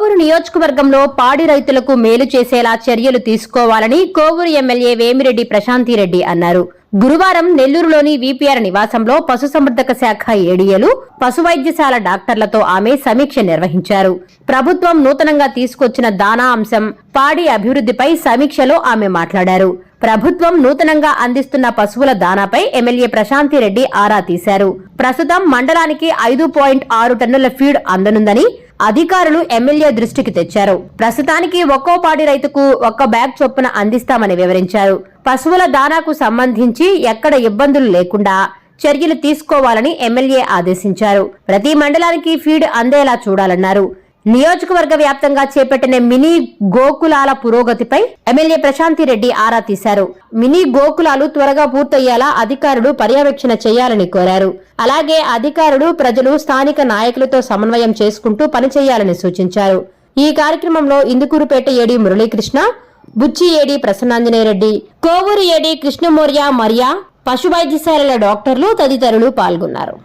కోవూరు నియోజకవర్గంలో పాడి రైతులకు మేలు చేసేలా చర్యలు తీసుకోవాలని కోవూరు ఎమ్మెల్యే వేమిరెడ్డి ప్రశాంతిరెడ్డి అన్నారు. గురువారం నెల్లూరులోని విపిఆర్ నివాసంలో పశుసంవర్ధక శాఖ ఏడీఏలు పశు వైద్యశాల డాక్టర్లతో ఆమె సమీక్ష నిర్వహించారు. ప్రభుత్వం నూతనంగా తీసుకొచ్చిన దానా అంశం పాడి అభివృద్ధిపై సమీక్షలో ఆమె మాట్లాడారు. ప్రభుత్వం నూతనంగా అందిస్తున్న పశువుల దానాపై ఎమ్మెల్యే ప్రశాంతిరెడ్డి ఆరా తీశారు. ప్రస్తుతం మండలానికి ఐదు పాయింట్ ఆరు టన్నుల ఫీడ్ అందనుందని అధికారులు ఎమ్మెల్యే దృష్టికి తెచ్చారు. ప్రస్తుతానికి ఒక్కో పాడి రైతుకు ఒక్క బ్యాగ్ చొప్పున అందిస్తామని వివరించారు. పశువుల దానాకు సంబంధించి ఎక్కడ ఇబ్బందులు లేకుండా చర్యలు తీసుకోవాలని ఎమ్మెల్యే ఆదేశించారు. ప్రతి మండలానికి ఫీడ్ అందేలా చూడాలన్నారు. నియోజకవర్గ వ్యాప్తంగా చేపట్టిన మినీ గోకులాల పురోగతిపై ఎమ్మెల్యే ప్రశాంతి రెడ్డి ఆరా తీశారు. మినీ గోకులాలు త్వరగా పూర్తయ్యేలా అధికారులు పర్యవేక్షణ చేయాలని కోరారు. అలాగే అధికారులు ప్రజలు స్థానిక నాయకులతో సమన్వయం చేసుకుంటూ పనిచేయాలని సూచించారు. ఈ కార్యక్రమంలో Indukurpet AD Muralikrishna Buchi AD Prasannanjaneyareddy Kovur AD Krishnamourya Mariya పశు వైద్యశాలల డాక్టర్లు తదితరులు పాల్గొన్నారు.